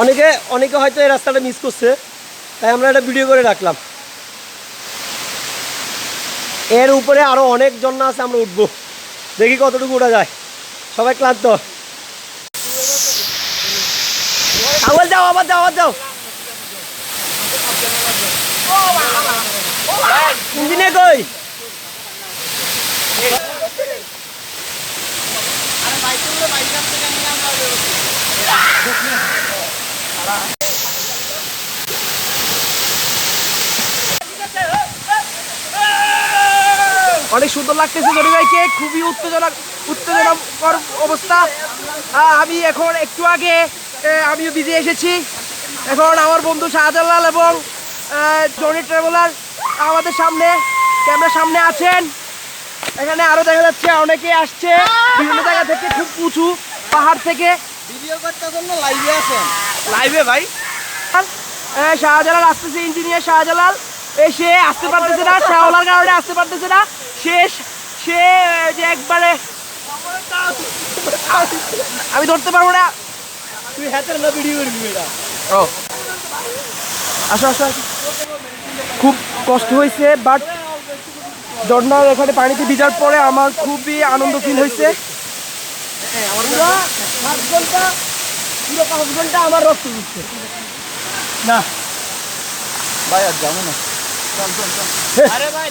অনেকে অনেকে হয়তো এই রাস্তাটা মিস করছে, তাই আমরা এটা ভিডিও করে রাখলাম। এর উপরে আরও অনেক ঝর্ণা আছে, আমরা উঠবো। দেখি কতটুকু উঠা যায়। সবাই ক্লান্ত। যাও আবার যাও আবার যাও ইঞ্জিনে অনেক সুন্দর লাগতেছে জনি ভাইকে, খুবই উত্তেজনা উত্তেজনাকর অবস্থা। আমি এখন একটু আগে আমিও বিজে এসেছি। এখন আমার বন্ধু শাহজালাল এবং জনি ট্রাভেলার আমাদের সামনে ক্যামেরার সামনে আছেন। এখানে আরও দেখা যাচ্ছে, অনেকে আসছে। বিভিন্ন জায়গা থেকে খুব উঁচু পাহাড় থেকে। ভিডিও করতে জন্য লাইভে আছেন? লাইভে ভাই। শাহজালাল আসতেছে ইঞ্জিনিয়ার শাহজালাল। এসে আসতে পারতেছে না শাহলার কারণে আসতে পারতেছে না। সে সে যে একবারে আমি ধরতে পারব না। তুই হাতের না ভিডিও করবি এটা ও। আসো আসো আসো। খুব কষ্ট হয়েছে বাট ঝর্ণার এখানে পানিতে ভিজার পরে আমার খুবই আনন্দ ফিল হয়েছে। পুরো পাঁচ ঘণ্টা পুরো পাঁচ ঘণ্টা আমার রক্ত দিচ্ছে। না। ভাই আর যাব না। চল চল চল আরে ভাই